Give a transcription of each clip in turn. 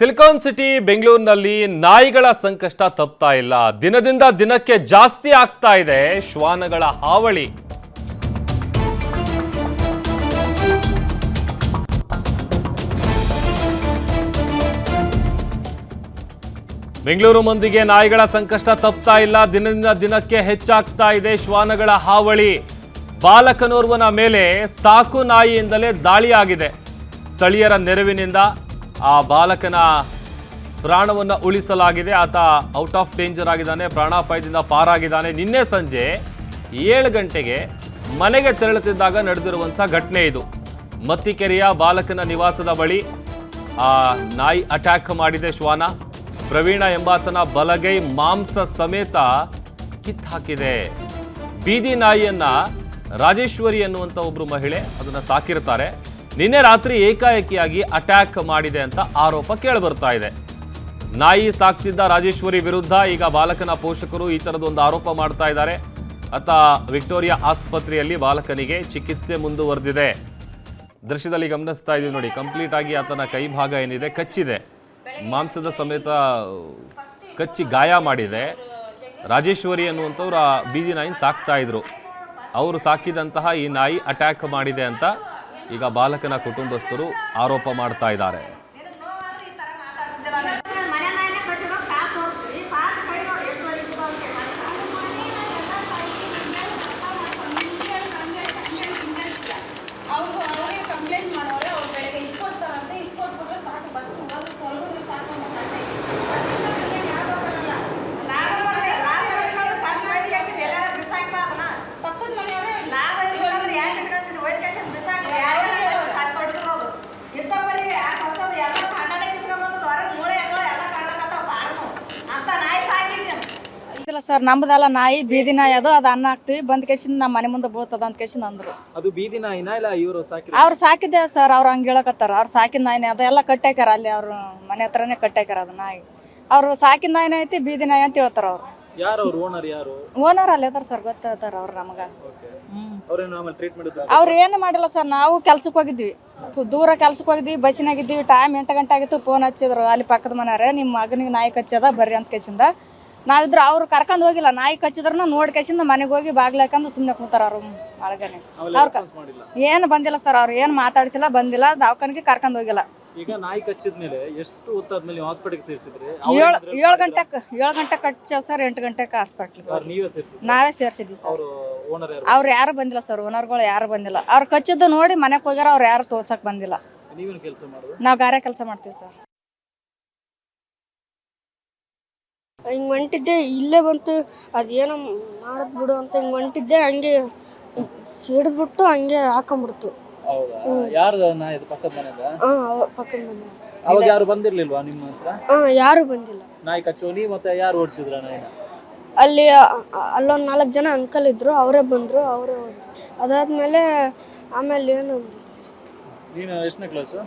Silicon city ಬೆಂಗಳೂರಿನಲ್ಲಿ ನಾಯಿಗಳ ಸಂಕಷ್ಟ ತಪ್ತಾ ಇಲ್ಲ. ದಿನದಿಂದ ದಿನಕ್ಕೆ ಜಾಸ್ತಿ ಆಗ್ತಾ ಇದೆ ಶ್ವಾನಗಳ ಹಾವಳಿ. ಬೆಂಗಳೂರು ಮಂದಿಗೆ ನಾಯಿಗಳ ಸಂಕಷ್ಟ ತಪ್ತಾ ಇಲ್ಲ. ದಿನದಿಂದ ದಿನಕ್ಕೆ ಹೆಚ್ಚಾಗ್ತಾ ಇದೆ ಶ್ವಾನಗಳ ಹಾವಳಿ. ಬಾಲಕನೋರ್ವನ ಮೇಲೆ ಸಾಕು ನಾಯಿಯಿಂದಲೇ ದಾಳಿಯಾಗಿದೆ. ಸ್ಥಳೀಯರ ನೆರವಿನಿಂದ ಆ ಬಾಲಕನ ಪ್ರಾಣವನ್ನ ಉಳಿಸಲಾಗಿದೆ. ಆತ ಔಟ್ ಆಫ್ ಡೇಂಜರ್ ಆಗಿದ್ದಾನೆ, ಪ್ರಾಣಾಪಾಯದಿಂದ ಪಾರಾಗಿದ್ದಾನೆ. ನಿನ್ನೆ ಸಂಜೆ ಏಳು ಗಂಟೆಗೆ ಮನೆಗೆ ತೆರಳುತ್ತಿದ್ದಾಗ ನಡೆದಿರುವಂಥ ಘಟನೆ ಇದು. ಮತ್ತಿಕೆರೆಯ ಬಾಲಕನ ನಿವಾಸದ ಬಳಿ ಆ ನಾಯಿ ಅಟ್ಯಾಕ್ ಮಾಡಿದೆ ಶ್ವಾನ. ಪ್ರವೀಣ ಎಂಬಾತನ ಬಲಗೈ ಮಾಂಸ ಸಮೇತ ಕಿತ್ತಾಕಿದೆ ಬೀದಿ ನಾಯಿಯನ್ನ ರಾಜೇಶ್ವರಿ ಎನ್ನುವಂಥ ಒಬ್ಬರು ಮಹಿಳೆ ಅದನ್ನ ಸಾಕಿರ್ತಾರೆ ನಿನ್ನೆ ರಾತ್ರಿ ಏಕಾಏಕಿಯಾಗಿ ಅಟ್ಯಾಕ್ ಮಾಡಿದೆ ಅಂತ ಆರೋಪ ಕೇಳಿಬರ್ತಾ ಇದೆ. ನಾಯಿ ಸಾಕ್ತಿದ್ದ ರಾಜೇಶ್ವರಿ ವಿರುದ್ಧ ಈಗ ಬಾಲಕನ ಪೋಷಕರು ಈ ತರದೊಂದು ಆರೋಪ ಮಾಡ್ತಾ ಇದ್ದಾರೆ. ಆತ ವಿಕ್ಟೋರಿಯಾ ಆಸ್ಪತ್ರೆಯಲ್ಲಿ ಬಾಲಕನಿಗೆ ಚಿಕಿತ್ಸೆ ಮುಂದುವರೆದಿದೆ. ದೃಶ್ಯದಲ್ಲಿ ಗಮನಿಸ್ತಾ ಇದೀವಿ ನೋಡಿ ಕಂಪ್ಲೀಟ್ ಆಗಿ ಆತನ ಕೈ ಭಾಗ ಏನಿದೆ, ಕಚ್ಚಿದೆ. ಮಾಂಸದ ಸಮೇತ, ಕಚ್ಚಿ ಗಾಯ ಮಾಡಿದೆ. ರಾಜೇಶ್ವರಿ ಅನ್ನುವಂಥವ್ರು ಆ ಬೀದಿ ನಾಯಿನ ಸಾಕ್ತಾ ಇದ್ರು. ಅವರು ಸಾಕಿದಂತಹ ಈ ನಾಯಿ ಅಟ್ಯಾಕ್ ಮಾಡಿದೆ ಅಂತ ಈಗ ಬಾಲಕನ ಕುಟುಂಬಸ್ಥರು ಆರೋಪ ಮಾಡ್ತಾ ಇದ್ದಾರೆ. ಇಲ್ಲ ಸರ್. ನಮ್ದಲ್ಲ ನಾಯಿ ಬೀದಿ ನಾಯಿ ಅದು. ಅದು ಅನ್ನ ಹಾಕ್ತಿವಿ. ಬಂದ್ ಕೇಸಿಂದ ನಮ್ಮ ಮನೆ ಮುಂದೆ ಬೀಳ್ತದ ಅಂತ ಕೇಸಿಂದ ಅಂದ್ರು. ಅದು ಬೀದಿ ನಾಯಿನ ಇಲ್ಲ ಇವರು ಸಾಕಿ ಅವ್ರು ಸಾಕಿದ್ದೇವೆ ಸರ್. ಅವ್ರು ಹಂಗೆ ಹೇಳಕತ್ತಾರ. ಅವ್ರು ಸಾಕಿದ ನಾಯಿನೇ. ಅದೆಲ್ಲ ಕಟ್ಟಾಕ್ಯಾರ ಅಲ್ಲಿ ಅವ್ರ ಮನೆ ಹತ್ರನೇ ಕಟ್ಟಾಕ್ಯಾರ ಅದು ನಾಯಿ. ಅವ್ರು ಸಾಕಿದ ನಾಯಿನೇ ಐತಿ ಬೀದಿ ನಾಯಿ ಅಂತ ಹೇಳ್ತಾರ ಅವ್ರು. ಯಾರು ಅವ್ರು? ಓನರ್ ಯಾರು? ಓನರ್ ಅಲ್ಲಿ ಅದಾರ ಸರ್. ಗೊತ್ತಾತಾರ ಅವ್ರು ನಮಗ. ಅವ್ರೇನು ಟ್ರೀಟ್ಮೆಂಟ್ ಅವ್ರು ಏನು ಮಾಡಿಲ್ಲ ಸರ್. ನಾವು ಕೆಲ್ಸಕ್ಕೆ ಹೋಗಿದ್ವಿ. ದೂರ ಕೆಲ್ಸಕ್ಕೆ ಹೋಗಿದ್ವಿ. ಬಸ್ಸಿನಾಗಿದ್ವಿ ಟೈಮ್ ಎಂಟು ಗಂಟೆ ಆಗಿತ್ತು. ಫೋನ್ ಹಚ್ಚಿದ್ರು. ಅಲ್ಲಿ ಪಕ್ಕದ ಮನೆಯವ್ರೆ ನಿಮ್ಮ ಮಗನಿಗೆ ನಾಯಿ ಕಚ್ಚದ ಬರ್ರಿ ಅಂತ ಕೇಸಿಂದ ನಾವಿದ್ರು ಅವ್ರು ಕರ್ಕೊಂಡು ಹೋಗಿಲ್ಲ. ನಾಯಿ ಕಚ್ಚಿದ್ರು ನೋಡಿ ಕಚ್ಚಿಂದ ಮನೆಗೆ ಹೋಗಿ ಬಾಗ್ಲಾಕಂದು ಸುಮ್ಮನೆ ಕೂತಾರ ಅವ್ರು. ಒಳಗನೆ ಅವ್ರು ಏನು ಬಂದಿಲ್ಲ ಸರ್ ಅವ್ರು ಏನು ಮಾತಾಡಿಸಿಲ್ಲ ಬಂದಿಲ್ಲ ದವಾಖಾನಿಗೆ ಕರ್ಕೊಂಡು ಹೋಗಿಲ್ಲ. ಈಗ ನಾಯಿ ಕಚ್ಚಿದ್ಮೇಲೆ ಎಷ್ಟು ಹೊತ್ತಾದ್ಮೇಲೆ ಸೇರಿಸಿದ್ರಿ? ಏಳು ಏಳು ಗಂಟೆಗೆ ಏಳು ಗಂಟೆ ಕಚ್ಚ ಸರ್ ಎಂಟು ಗಂಟೆಗೆ ಹಾಸ್ಪಿಟ್ಲ್ ನೀವೇ ಸೇರ್ಸಿದ್ವಿ ಸರ್. ಅವರು ಓನರ್ ಯಾರು? ಅವ್ರು ಯಾರು ಬಂದಿಲ್ಲ ಸರ್ ಓನರ್ಗಳು ಯಾರು ಬಂದಿಲ್ಲ. ಅವ್ರು ಕಚ್ಚಿದ್ದು ನೋಡಿ ಮನೆಗೆ ಹೋಗ್ಯಾರ ಅವ್ರು ಯಾರು ತೋರ್ಸಕ್ ಬಂದಿಲ್ಲ. ನೀವೇನು ಕೆಲಸ ಮಾಡೋದು? ನಾವು ಗಾರೆ ಕೆಲಸ ಮಾಡ್ತೀವಿ ಸರ್. ಹಿಂಗೆ ಹೊಂಟಿದ್ದೆ ಇಲ್ಲೇ ಬಂತು ಅದೇನೋ ಮಾಡದ್ ಬಿಡು ಅಂತ ಹಿಂಗೆ ಹೊಂಟಿದ್ದೆ ಹಂಗೆ ಹಿಡಿದ್ಬಿಟ್ಟು ಹಂಗೆ ಹಾಕೊಂಬಿಡ್ತು. ಹೌದಾ? ಯಾರ್ದು ನಾಯಿ ಇದು ಪಕ್ಕದ ಮನೆಯಿಂದ ಹಾಂ ಪಕ್ಕದ ಮನೆ. ಅವಾಗ ಯಾರು ಬಂದಿರ್ಲಿಲ್ವಾ ನಿಮ್ಮ ಹತ್ರ? ಹಾಂ ಯಾರೂ ಬಂದಿಲ್ಲ. ನಾಯಿ ಕಚ್ಚೋ ನೀವು ಮತ್ತೆ ಯಾರು ಓಡಿಸಿದ್ರ ನಾಯಿನ ಅಲ್ಲಿ ಅಲ್ಲೊಂದು ನಾಲ್ಕು ಜನ ಅಂಕಲ್ ಇದ್ರು ಅವರೇ ಬಂದರು ಅವರೇ ಅದಾದಮೇಲೆ ಆಮೇಲೆ ಏನು ನೀನು ಎಷ್ಟನೇ ಕ್ಲಾಸು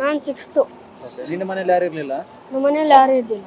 ನಾನು ಸಿಕ್ಸ್ತು ನಿನ್ನ ಮನೇಲಿ ಯಾರು ಇರ್ಲಿಲ್ಲ? ನಮ್ಮ ಮನೇಲಿ ಯಾರೂ ಇದ್ದಿಲ್ಲ.